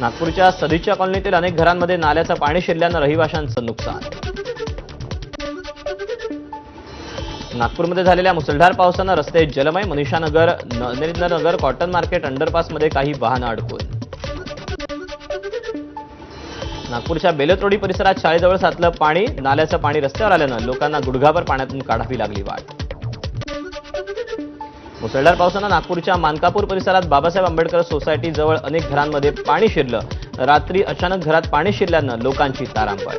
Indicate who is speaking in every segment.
Speaker 1: नागपूरच्या सदिच्छा कॉलनीतील अनेक घरांमध्ये नाल्याचं पाणी शिरल्यानं रहिवाशांचं नुकसान. नागपूरमध्ये झालेल्या मुसळधार पावसानं रस्ते जलमय. मनीषानगर नरेंद्रनगर कॉटन मार्केट अंडरपासमध्ये काही वाहनं अडकून. नागपूरच्या बेलतरोडी परिसरात शाळेजवळ साचलं पाणी. नाल्याचं पाणी रस्त्यावर आल्यानं लोकांना गुडघाभर पाण्यातून काढावी लागली वाट. मुसळधार पावसानं नागपूरच्या मानकापूर परिसरात बाबासाहेब आंबेडकर सोसायटी जवळ अनेक घरांमध्ये पाणी शिरलं. रात्री अचानक घरात पाणी शिरल्यानं लोकांची तारांबळ.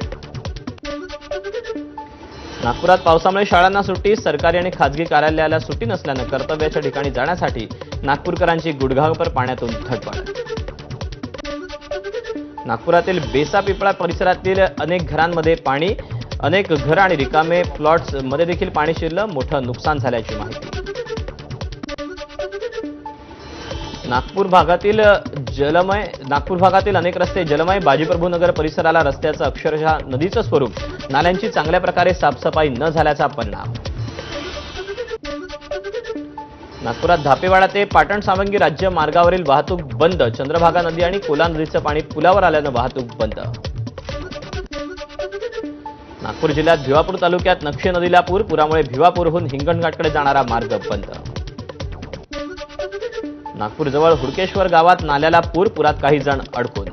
Speaker 1: नागपुरात पावसामुळे शाळांना सुट्टी सरकारी आणि खासगी कार्यालयाला सुट्टी नसल्यानं कर्तव्याच्या ठिकाणी जाण्यासाठी नागपूरकरांची गुडघाभर पाण्यातून धडपड. नागपुरातील बेसा पिपळा परिसरातील अनेक घरांमध्ये पाणी अनेक घरं आणि रिकामे प्लॉट्समध्ये देखील पाणी शिरलं. मोठं नुकसान झाल्याची माहिती. नागपूर भागातील जलमय नागपूर भागातील अनेक रस्ते जलमय. बाजीप्रभूनगर परिसराला रस्त्याचं अक्षरशः नदीचं स्वरूप. नाल्यांची चांगल्या प्रकारे साफसफाई न झाल्याचा परिणाम. नागपुरात धापेवाडा ते पाटण सावंगी राज्य मार्गावरील वाहतूक बंद. चंद्रभागा नदी आणि कोला नदीचं पाणी पुलावर आल्यानं वाहतूक बंद. नागपूर जिल्ह्यात भिवापूर तालुक्यात नक्षी नदीला पूर. पुरामुळे भिवापूरहून हिंगणघाटकडे जाणारा मार्ग बंद. नागपूरजवळ हुडकेश्वर गावात नाल्याला पूर पुरात काही जण अडकून.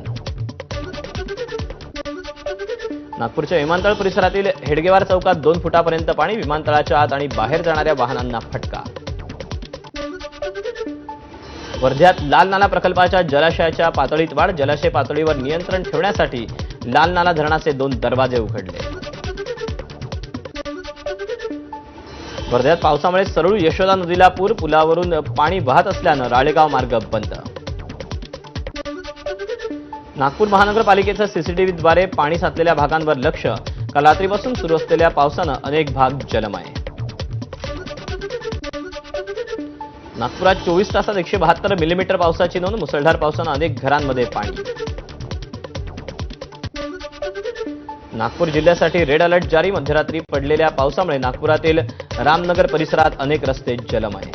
Speaker 1: नागपूरच्या विमानतळ परिसरातील हेडगेवार चौकात दोन फुटापर्यंत पाणी विमानतळाच्या आत आणि बाहेर जाणाऱ्या वाहनांना फटका. वर्ध्यात लाल नाला प्रकल्पाच्या जलाशयाच्या पातळीत वाढ जलाशय पातळीवर नियंत्रण ठेवण्यासाठी लाल नाला धरणाचे दोन दरवाजे उघडले. वर्ध्यात पावसामुळे सरळ यशोदा नदीला पूर पुलावरून पाणी वाहत असल्यानं राळेगाव मार्ग बंद. नागपूर महानगरपालिकेचं सीसीटीव्हीद्वारे पाणी साचलेल्या भागांवर लक्ष. काल रात्रीपासून सुरू असलेल्या पावसानं अनेक भाग जलमय. नागपुरात चोवीस तासात एकशे बहात्तर मिलीमीटर पावसाची नोंद मुसळधार पावसानं अनेक घरांमध्ये पाणी. नागपूर जिल्ह्यासाठी रेड अलर्ट जारी. मध्यरात्री पडलेल्या पावसामुळे नागपुरातील रामनगर परिसरात अनेक रस्ते जलमय.